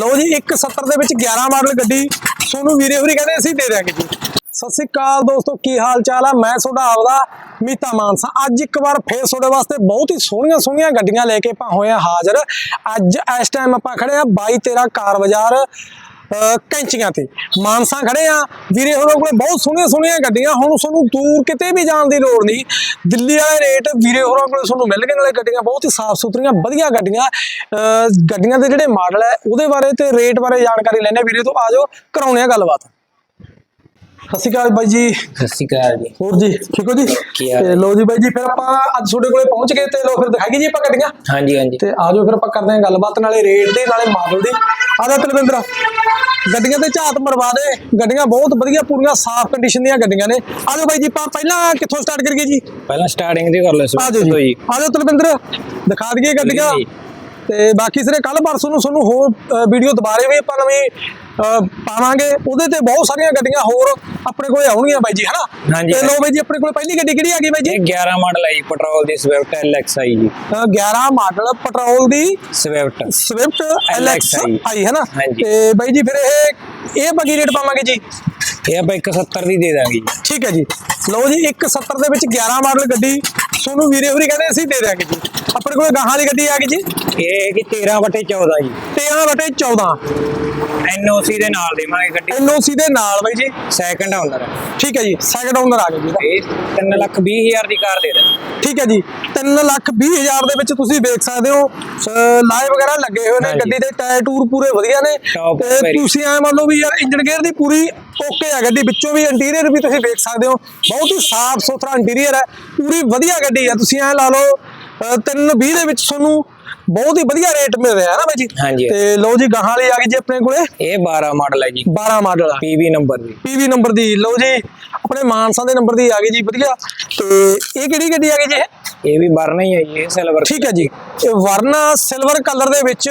ਲਓ ਜੀ 170 ਦੇ ਵਿੱਚ 11 ਮਾਡਲ ਗੱਡੀ ਸੋਨੂੰ ਵੀਰੇ ਹੋਰੀ ਕਹਿੰਦੇ ਅਸੀਂ ਦੇ ਦਿਆਂਗੇ ਜੀ। ਸਤਿ ਸ੍ਰੀ ਅਕਾਲ ਦੋਸਤੋ, ਕੀ ਹਾਲ ਚਾਲ ਆ? ਮੈਂ ਤੁਹਾਡਾ ਆਪਦਾ ਮੀਤਾ ਮਾਨਸਾ। ਅੱਜ ਇੱਕ ਵਾਰ ਫੇਰ ਤੁਹਾਡੇ ਵਾਸਤੇ ਬਹੁਤ ਹੀ ਸੋਹਣੀਆਂ ਸੋਹਣੀਆਂ ਗੱਡੀਆਂ ਲੈ ਕੇ ਆਪਾਂ ਹੋਏ ਆ ਹਾਜ਼ਰ। ਅੱਜ ਇਸ ਟਾਈਮ ਆਪਾਂ ਖੜੇ ਆ 22 13 ਕਾਰ ਬਾਜ਼ਾਰ ਕੈਂਚੀਆਂ ਤੇ। ਮਾਨਸਾ ਖੜੇ ਆ। ਵੀਰੇ ਹੋਰਾਂ ਕੋਲੇ ਬਹੁਤ ਸੋਹਣੀਆਂ ਸੋਹਣੀਆਂ ਗੱਡੀਆਂ। ਹੁਣ ਤੁਹਾਨੂੰ ਦੂਰ ਕਿਤੇ ਵੀ ਜਾਣ ਦੀ ਲੋੜ ਨਹੀਂ। ਦਿੱਲੀ ਵਾਲੇ ਰੇਟ ਵੀਰੇ ਹੋਰਾਂ ਕੋਲੇ ਤੁਹਾਨੂੰ ਮਿਲਣਗੇ ਨਾਲੇ ਗੱਡੀਆਂ। ਬਹੁਤ ਹੀ ਸਾਫ਼ ਸੁਥਰੀਆਂ ਵਧੀਆ ਗੱਡੀਆਂ। ਗੱਡੀਆਂ ਦੇ ਜਿਹੜੇ ਮਾਡਲ ਹੈ, ਉਹਦੇ ਬਾਰੇ ਤੇ ਰੇਟ ਬਾਰੇ ਜਾਣਕਾਰੀ ਲੈਣੇ ਵੀਰੇ ਤੋਂ ਆਜੋ ਕਰਾਉਣੇ ਆ ਗੱਲਬਾਤ। ਸਤਿ ਸ਼੍ਰੀ ਅਕਾਲ ਬਾਈ ਜੀ। ਸਤਿ ਸ਼੍ਰੀ ਅਕਾਲ ਜੀ। ਹੋਰ ਜੀ ਠੀਕ ਹੋ ਜੀ? ਕੀ ਹਾਲ ਤੇ ਲੋ ਜੀ ਬਾਈ ਜੀ ਫਿਰ ਆਪਾਂ ਅੱਜ ਤੁਹਾਡੇ ਕੋਲੇ ਪਹੁੰਚ ਗਏ ਤੇ ਲੋ ਫਿਰ ਦਿਖਾਈਏ ਜੀ ਆਪਾਂ ਗੱਡੀਆਂ। ਹਾਂਜੀ ਹਾਂਜੀ। ਤੇ ਆਜੋ ਫਿਰ ਆਪਾਂ ਕਰਦੇ ਹਾਂ ਗੱਲਬਾਤ ਨਾਲੇ ਰੇਟ ਦੀ ਨਾਲੇ ਮਾਡਲ ਦੀ। ਆਦਾ ਤਲਵਿੰਦਰ ਗੱਡੀਆਂ ਤੇ ਝਾਤ ਮਰਵਾ ਦੇ। ਗੱਡੀਆਂ ਬਹੁਤ ਵਧੀਆ ਪੂਰੀਆਂ ਸਾਫ਼ ਕੰਡੀਸ਼ਨ ਦੀਆਂ ਗੱਡੀਆਂ ਨੇ। ਆਜੋ ਬਾਈ ਜੀ ਆਪਾਂ ਪਹਿਲਾਂ ਕਿੱਥੋਂ ਸਟਾਰਟ ਕਰੀਏ ਜੀ? ਪਹਿਲਾਂ ਸਟਾਰਟਿੰਗ ਦੀ ਕਰ ਇਸ ਆਜੋ ਜੀ। ਆਜੋ ਤਲਵਿੰਦਰ ਦਿਖਾ ਦਈਏ ਗੱਡੀਆਂ। ਤੇ ਬਾਕੀ ਸਿਰੇ ਕੱਲ ਪਰਸੋਂ ਨੂੰ ਤੁਹਾਨੂੰ ਹੋਰ ਵੀਡੀਓ ਦੁਬਾਰੇ ਵੀ ਆਪਾਂ ਨਵੀਂ ਪਾਵਾਂਗੇ। ਉਹਦੇ ਤੇ ਬਹੁਤ ਸਾਰੀਆਂ ਗੱਡੀਆਂ ਹੋਰ ਆਪਣੇ ਕੋਲੇ ਆਉਣਗੀਆਂ ਬਾਈ ਜੀ ਹਨਾ। ਤੇ ਲੋ ਬਾਈ ਜੀ ਆਪਣੇ ਕੋਲ ਪਹਿਲੀ ਗੱਡੀ ਕਿਹੜੀ ਆ ਗਈ ਬਾਈ ਜੀ? ਇਹ 11 ਮਾਡਲ ਜੀ ਪੈਟਰੋਲ ਦੀ ਸਵਿਫਟ LXI ਜੀ। ਅਹ 11 ਮਾਡਲ ਪੈਟਰੋਲ ਦੀ ਸਵਿਫਟ। Swift LX I. ਹੈ ਨਾ। ਤੇ ਬਾਈ ਜੀ ਫਿਰ ਇਹ ਇਹ ਬਗੀ ਰੇਟ ਪਾਵਾਂਗੇ ਜੀ? ਇਹ ਆਪਾਂ 170 ਦੀ ਦੇ ਦਾਂਗੇ ਜੀ। ਠੀਕ ਹੈ ਜੀ। ਲਓ ਜੀ 170 ਦੇ ਵਿੱਚ 11 ਮਾਡਲ ਗੱਡੀ ਸੋਨੂੰ ਵੀਰੇ ਹੋਰੀ ਕਹਿੰਦੇ ਅਸੀਂ ਦੇ ਦਿਆਂਗੇ ਜੀ। ਆਪਣੇ ਕੋਲ ਗਾਹਾਂ ਦੀ ਗੱਡੀ ਆ ਗਈ ਜੀ। ਇਹ ਹੈ ਕਿ 13 ਬਟੇ 14 ਜੀ। 13 ਬਟੇ 14 NOC ਦੇ ਨਾਲ ਦੇਵਾਂਗੇ ਗੱਡੀ। ਐਨਓਸੀ ਦੇ ਨਾਲ ਬਾਈ ਜੀ। ਸੈਕੰਡ ਓਨਰ ਠੀਕ ਹੈ ਜੀ ਸੈਕੰਡ ਓਨਰ ਆ ਗਏ ਜੀ। ਇਹਦਾ। ਇਹ 3 ਲੱਖ 20 ਹਜ਼ਾਰ ਦੀ ਕਾਰ ਦੇ ਦੇ ਠੀਕ ਹੈ ਜੀ 3 ਲੱਖ 20 ਹਜ਼ਾਰ ਦੇ ਵਿੱਚ ਤੁਸੀਂ ਵੇਖ ਸਕਦੇ ਹੋ ਲਾਈਵ ਵਗੈਰਾ ਲੱਗੇ ਹੋਏ ਨੇ। ਗੱਡੀ ਦੇ ਟਾਇਰ ਟੂਰ ਪੂਰੇ ਵਧੀਆ ਨੇ। ਤੇ ਤੁਸੀਂ ਐ ਮੰਨ ਲਓ ਵੀ ਯਾਰ ਇੰਜਨ ਗੇਅਰ ਦੀ ਪੂਰੀ ਓਕੇ ਗੱਡੀ ਵਿੱਚੋਂ ਵੀ ਇੰਟੀਰੀਅਰ ਵੀ ਤੁਸੀਂ ਵੇਖ ਸਕਦੇ ਹੋ। ਬਹੁਤ ਹੀ ਸਾਫ਼ ਸੁਥਰਾ ਇੰਟੀਰੀਅਰ ਹੈ ਪੂਰੀ ਵਧੀਆ ਗੱਡੀ ਹੈ ਤੁਸੀਂ ਐ ਲਾ ਲਓ 320 ਦੇ ਵਿੱਚ ਤੁਹਾਨੂੰ ਬਹੁਤ ਹੀ ਵਧੀਆ ਰੇਟ ਮਿਲ ਰਿਹਾ ਹੈ ਨਾ ਬਾਈ ਜੀ? ਹਾਂਜੀ। ਤੇ ਲਓ ਜੀ ਗਾਹਾਂ ਵਾਲੀ ਆ ਗਈ ਜੀ ਆਪਣੇ ਕੋਲੇ। ਇਹ 12 ਮਾਡਲ ਹੈ ਜੀ। 12 ਮਾਡਲ ਆ। PV ਨੰਬਰ ਦੀ। ਪੀਵੀ ਨੰਬਰ ਦੀ। ਲਓ ਜੀ ਆਪਣੇ ਮਾਨਸਾ ਦੇ ਨੰਬਰ ਦੀ ਆ ਗਈ ਜੀ ਵਧੀਆ। ਤੇ ਇਹ ਕਿਹੜੀ ਗੱਡੀ ਆ ਗਈ ਜੀ ਇਹ? ਵੀ ਵਰਨਾ ਹੀ ਹੈ ਜੀ ਇਹ ਸਿਲਵਰ ਠੀਕ ਹੈ ਜੀ। ਇਹ ਵਰਨਾ ਸਿਲਵਰ ਕਲਰ ਦੇ ਵਿੱਚ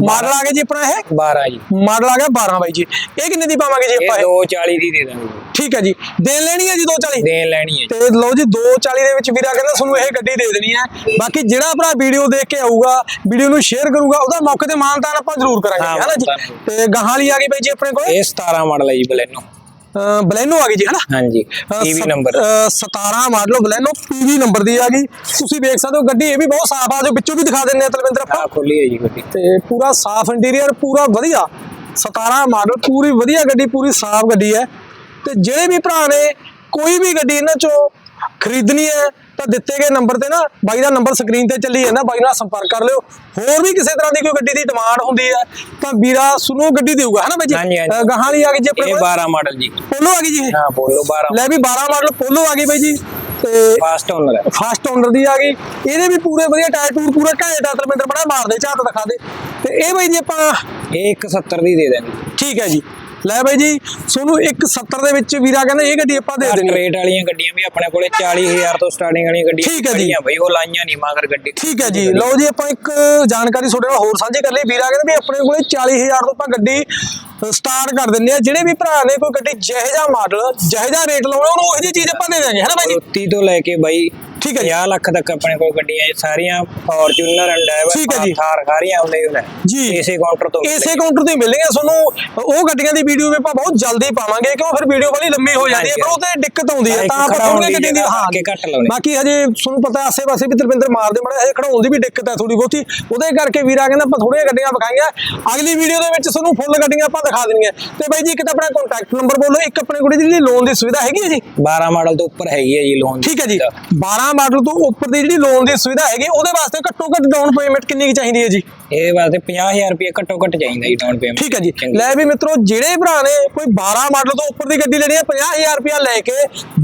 ਮਾਡਲ ਆ ਗਿਆ ਜੀ ਆਪਣਾ ਇਹ? 12 ਜੀ। ਮਾਡਲ ਆ ਗਿਆ 12 ਬਾਈ ਜੀ। ਇਹ ਕਿੰਨੇ ਦੀ ਪਾਵਾਂਗੇ ਜੀ ਆਪਾਂ ਇਹ 240 ਦੀ ਦੇ ਦਾਂਗੇ। ਠੀਕ ਹੈ ਜੀ। ਦੇਣ ਲੈਣੀ ਹੈ ਜੀ 240 ਦੇਣ ਲੈਣੀ ਹੈ ਤੇ ਲਓ ਜੀ 240 ਦੇ ਵਿੱਚ ਵੀਰਾ ਕਹਿੰਦਾ ਤੁਹਾਨੂੰ ਇਹ ਗੱਡੀ ਦੇ ਦੇਣੀ ਹੈ। ਬਾਕੀ ਜਿਹੜਾ ਭਰਾ ਵੀਡੀਓ ਦੇਖ ਕੇ ਆਊਗਾ ਵੀਡੀਓ ਨੂੰ ਸ਼ੇਅਰ ਕਰੂਗਾ ਉਹਦਾ ਮੌਕੇ ਤੇ ਮਾਨਤਾਨ ਆਪਾਂ ਜ਼ਰੂਰ ਕਰਾਂਗੇ ਹਾਂ, ਨਾ ਜੀ। ਤੇ ਗਾਹਾਂ ਵਾਲੀ ਆ ਗਈ ਬਾਈ ਜੀ ਆਪਣੇ ਕੋਲ? ਇਹ 17 ਮਾਡਲ ਹੈ ਜੀ ਬਲੈਨੋ ਬਲੈਨੋ ਆ ਗਈ ਜੀ ਹੈ ਨਾ ਹਾਂਜੀ ਸਤ- ਨੰਬਰ ਅਹ 17 ਮਾਡਲ ਬਲੈਨੋ ਪੀਵੀ ਨੰਬਰ ਦੀ ਆ ਗਈ। ਤੁਸੀਂ ਵੇਖ ਸਕਦੇ ਹੋ ਗੱਡੀ ਇਹ ਵੀ ਬਹੁਤ ਸਾਫ਼ ਆ ਜੋ ਵਿੱਚੋਂ ਵੀ ਦਿਖਾ ਦਿੰਨੇ ਆ ਤਲਵਿੰਦਰ ਆਪਾਂ। ਖੁੱਲੀ ਹੈ ਜੀ ਗੱਡੀ। ਤੇ ਪੂਰਾ ਸਾਫ਼ ਇੰਟੀਰੀਅਰ ਪੂਰਾ ਵਧੀਆ। 17 ਮਾਡਲ ਪੂਰੀ ਵਧੀਆ ਗੱਡੀ ਪੂਰੀ ਸਾਫ਼ ਗੱਡੀ ਹੈ। ਤੇ ਜਿਹੜੇ ਵੀ ਭਰਾ ਨੇ ਕੋਈ ਵੀ ਗੱਡੀ ਇਹਨਾਂ ਚੋਂ ਖਰੀਦਣੀ ਹੈ ਤਾਂ ਦਿੱਤੇ ਗਏ ਨੰਬਰ ਤੇ ਨਾ ਬਾਈ ਦਾ ਨੰਬਰ ਸਕਰੀਨ ਤੇ ਚੱਲੀ ਜਾਂਦਾ ਬਾਈ ਨਾਲ ਸੰਪਰਕ ਕਰ ਲਿਓ। ਹੋਰ ਵੀ ਕਿਸੇ ਤਰ੍ਹਾਂ ਦੀ ਕੋਈ ਗੱਡੀ ਦੀ ਡਿਮਾਂਡ ਹੁੰਦੀ ਹੈ ਤਾਂ ਵੀਰਾ ਸੁਣੋ ਗੱਡੀ ਦੇਊਗਾ ਹੈ ਨਾ ਬਾਈ ਜੀ? ਗਾਹਾਂ ਵਾਲੀ ਆ ਗਈ ਜੀ ਆਪਣੇ ਇਹ ਕੋਲ? 12 ਮਾਡਲ ਜੀ। ਪੋਲੋ ਆ ਗਈ ਜੀ? ਹਾਂ ਬੋਲੋ 12 ਲੈ ਵੀ 12 ਮਾਡਲ ਪੋਲੋ ਆ ਗਈ ਬਾਈ ਜੀ। ਤੇ ਫਾਸਟ ਓਨਰ ਹੈ। ਫਸਟ ਓਨਰ ਦੀ ਆ ਗਈ। ਇਹਦੇ ਵੀ ਪੂਰੇ ਵਧੀਆ ਟਾਇਰ ਟੂਰ ਪੂਰਾ ਘੈਂਟ ਆ ਤਰਮਿੰਦਰ ਬੜਾ ਮਾਰਦੇ ਝਾਤ ਦਿਖਾ ਦੇ। ਤੇ ਇਹ ਬਾਈ ਜੀ ਆਪਾਂ ਇਹ 170 ਦੀ ਦੇ ਦਾਂਗੇ ਠੀਕ ਹੈ ਜੀ। ਲੈ ਬਾਈ ਜੀ ਤੁਹਾਨੂੰ 170 ਦੇ ਵਿੱਚ ਵੀਰਾ ਕਹਿੰਦਾ ਇਹ ਗੱਡੀ ਆਪਾਂ ਦੇ ਦੇਣੀ। ਰੇਟ ਵਾਲੀਆਂ ਗੱਡੀਆਂ ਵੀ ਆਪਣੇ ਕੋਲੇ 40000 ਤੋਂ ਸਟਾਰਟਿੰਗ ਵਾਲੀਆਂ ਗੱਡੀਆਂ ਠੀਕ ਹੈ ਜੀ। ਬਈ ਉਹ ਲਾਈਆਂ ਨਹੀਂ ਮਗਰ ਗੱਡੀ। ਠੀਕ ਹੈ ਜੀ। ਲਓ ਜੀ ਆਪਾਂ ਇੱਕ ਜਾਣਕਾਰੀ ਤੁਹਾਡੇ ਨਾਲ ਹੋਰ ਸਾਂਝੀ ਕਰ ਲਈ। ਵੀਰਾ ਕਹਿੰਦਾ ਵੀ ਆਪਣੇ ਕੋਲੇ 40000 ਤੋਂ ਆਪਾਂ ਗੱਡੀ ਸਟਾਰਟ ਕਰ ਦਿੰਦੇ ਆ ਜਿਹੜੇ ਵੀ ਭਰਾ ਨੇ ਕੋਈ ਗੱਡੀ ਜਿਹੋ ਜਿਹਾ ਮਾਡਲ ਜਿਹੋ ਜਿਹਾ ਰੇਟ ਲਾਉਣਾ ਉਹਨੂੰ ਉਹੋ ਜਿਹੀ ਚੀਜ਼ ਆਪਾਂ ਦੇ ਦਾਂਗੇ ਹੈ ਨਾ ਬਾਈ ਜੀ? 30 ਤੋਂ ਲੈ ਕੇ ਬਾਈ ਠੀਕ ਹੈ ਜੀ। 50 ਲੱਖ ਤੱਕ ਆਪਣੇ ਕੋਲ ਗੱਡੀਆਂ ਇਹ ਸਾਰੀਆਂ ਫੋਰਚੂਨਰ ਐਂਡ ਠੀਕ ਹੈ ਜੀ। ਥਾਰ ਸਾਰੀਆਂ ਹੁੰਦੇ ਨੇ ਜੀ। ਇਸੇ ਕਾਊਂਟਰ ਤੋਂ ਇਸੇ ਕਾਊਂਟਰ ਤੇ ਮਿਲਣਗੇ। ਤੁਹਾਨੂੰ ਉਹ ਗੱਡੀਆਂ ਦੀ ਵੀਡੀਓ ਵੀ ਆਪਾਂ ਬਹੁਤ ਜਲਦੀ ਪਾਵਾਂਗੇ ਕਿਉਂ ਫਿਰ ਵੀਡੀਓ ਬੜੀ ਲੰਮੀ ਹੋ ਜਾਂਦੀ ਹੈ ਫਿਰ ਉਹ ਤੇ ਦਿੱਕਤ ਆਉਂਦੀ ਹੈ ਹਾਂ, ਇੱਕ ਤਾਂ ਆਪਾਂ ਖੜਾਉਣ ਥੋੜੀਆਂ ਦੀ ਗੱਡੀਆਂ ਦੀ ਜਗ੍ਹਾ ਹਾਂ। ਅੱਗੇ ਘੱਟ ਲਾਉਣੀ। ਬਾਕੀ ਹਜੇ ਤੁਹਾਨੂੰ ਪਤਾ ਆਸੇ ਪਾਸੇ ਵੀ ਤਰਪਿੰਦਰ ਮਾਰਦੇ ਮੜੇ ਹਜੇ ਖੜਾਉਣ ਦੀ ਵੀ ਦਿੱਕਤ ਹੈ ਥੋੜੀ ਬਹੁਤੀ। ਉਹਦੇ ਕਰਕੇ ਵੀਰਾ ਕਹਿੰਦਾ ਆਪਾਂ ਥੋੜੀਆਂ ਗੱਡੀਆਂ ਵਿਖਾਈਆਂ। ਅਗਲੀ ਵੀਡੀਓ ਦੇ ਵਿੱਚ ਤੁਹਾਨੂੰ ਫੁੱਲ ਗੱਡੀਆਂ ਆਪਾਂ ਦਿਖਾ ਦੇਣੀਆਂ। ਤੇ ਬਾਈ ਜੀ ਇੱਕ ਤਾਂ ਆਪਣਾ ਕੰਟੈਕਟ ਨੰਬਰ ਬੋਲੋ ਇੱਕ ਆਪਣੇ ਕੋਲ ਜਿਹੜੀ ਲੋਨ ਦੀ ਸੁਵਿਧਾ ਹੈਗੀ ਹੈ ਜੀ? 12 ਮਾਡਲ ਤੋਂ ਉੱਪਰ ਹੈਗੀ ਹੈ ਜੀ ਲੋਨ ਠੀਕ ਹੈ ਜੀ। 12 ਮਾਡਲ ਤੋਂ ਉੱਪਰ ਦੀ ਜਿਹੜੀ ਲੋਨ ਦੀ ਸੁਵਿਧਾ ਹੈਗੀ ਉਹਦੇ ਵਾਸਤੇ ਘੱਟੋ ਘੱਟ ਡਾਊਨ ਪੇਮੈਂਟ ਕਿੰਨੀ ਕੁ ਚਾਹੀਦੀ ਹੈ ਜੀ? ਇਹਦੇ ਵਾਸਤੇ 50000 ਰੁਪਏ ਘੱਟੋ ਘੱਟ ਚਾਹੀਦਾ ਜੀ ਡਾਊਨ ਪੇਮੈਂਟ ਠੀਕ ਹੈ ਜੀ। ਲੈ ਵੀ ਮਿੱਤਰੋ ਜਿਹੜੇ ਭਰਾ ਨੇ ਕੋਈ 12 ਮਾਡਲ ਤੋਂ ਉੱਪਰ ਦੀ ਗੱਡੀ ਲੈਣੀ ਹੈ 50000 ਰੁਪਇਆ ਲੈ ਕੇ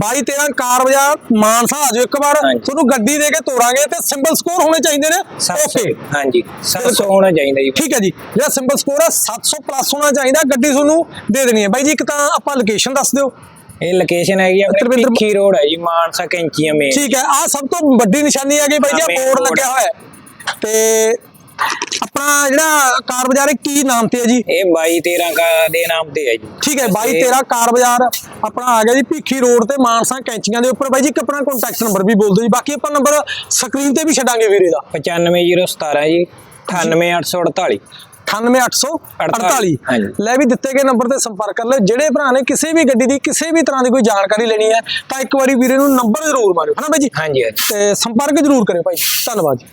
22 13 ਕਾਰ ਬਾਜ਼ਾਰ ਮਾਨਸਾ ਆ ਜਾਓ ਇੱਕ ਵਾਰ। ਤੁਹਾਨੂੰ ਗੱਡੀ ਦੇ ਕੇ ਤੋਰਾਂਗੇ ਤੇ ਸਿੰਬਲ ਸਕੋਰ ਹੋਣੇ ਚਾਹੀਦੇ ਨੇ। 700 ਓਕੇ ਹਾਂਜੀ। 700 ਹੋਣਾ ਚਾਹੀਦਾ ਜੀ। ਠੀਕ ਹੈ ਜੀ। ਜਿਹੜਾ ਸਿੰਬਲ ਸਕੋਰ ਹੈ 700 ਪਲੱਸ ਹੋਣਾ ਚਾਹੀਦਾ ਗੱਡੀ ਤੁਹਾਨੂੰ ਦੇ ਦੇਣੀ ਹੈ। ਬਾਈ ਜੀ ਇੱਕ ਤਾਂ ਆਪਾਂ ਲੋਕੇਸ਼ਨ ਦੱਸ ਦਿਓ। ਇਹ ਲੋਕੇਸ਼ਨ ਹੈਗੀ ਆਪਣੇ ਤਰਵਿੰਦਰ- ਭਿੱਖੀ ਰੋਡ ਹੈ ਜੀ ਮਾਨਸਾ ਕੈਂਚੀਆਂ ਮੇਨ ਠੀਕ ਹੈ ਆ ਸਭ ਤੋਂ ਵੱਡੀ ਨਿਸ਼ਾਨੀ ਹੈਗੀ ਬਾਈ ਜੀ ਹਾਂ, main ਬੋਰਡ ਲੱਗਿਆ ਹੋਇਆ ਹੈ। ਤੇ ਆਪਣਾ ਜਿਹੜਾ ਕਾਰ ਬਾਜ਼ਾਰ ਹੈ ਕੀ ਨਾਮ ਤੇ ਹੈ ਜੀ? ਇਹ 22 13 ਕਾ ਦੇ ਨਾਮ ਤੇ ਹੈ ਜੀ। ਠੀਕ ਹੈ 22 ਇਹ- 13 ਕਾਰ ਬਾਜ਼ਾਰ ਆਪਣਾ ਆ ਗਿਆ ਜੀ ਭੀਖੀ ਰੋਡ ਤੇ ਮਾਨਸਾ ਕੈਂਚੀਆਂ ਦੇ ਉੱਪਰ। ਬਾਈ ਜੀ ਇੱਕ ਆਪਣਾ ਕੰਟੈਕਟ ਨੰਬਰ ਵੀ ਬੋਲ ਦਿਓ ਜੀ ਬਾਕੀ ਆਪਾਂ ਨੰਬਰ ਸਕਰੀਨ ਤੇ ਵੀ ਛੱਡਾਂਗੇ ਵੀਰੇ ਦਾ। 95017 ਜੀ 98848 98848 ਹਾਂਜੀ। ਲੈ ਵੀ ਦਿੱਤੇ ਗਏ ਨੰਬਰ ਤੇ ਸੰਪਰਕ ਕਰ ਲਓ। ਜਿਹੜੇ ਭਰਾ ਨੇ ਕਿਸੇ ਵੀ ਗੱਡੀ ਦੀ ਕਿਸੇ ਵੀ ਤਰ੍ਹਾਂ ਦੀ ਕੋਈ ਜਾਣਕਾਰੀ ਲੈਣੀ ਹੈ ਤਾਂ ਇੱਕ ਵਾਰੀ ਵੀਰੇ ਨੂੰ ਨੰਬਰ ਜ਼ਰੂਰ ਮਾਰਿਓ। ਹਨਾ ਬਾਈ ਜੀ? ਹਾਂਜੀ ਹਾਂਜੀ। ਤੇ ਸੰਪਰਕ ਜ਼ਰੂਰ ਕਰਿਓ ਭਾਈ ਧੰਨਵਾਦ ਜੀ।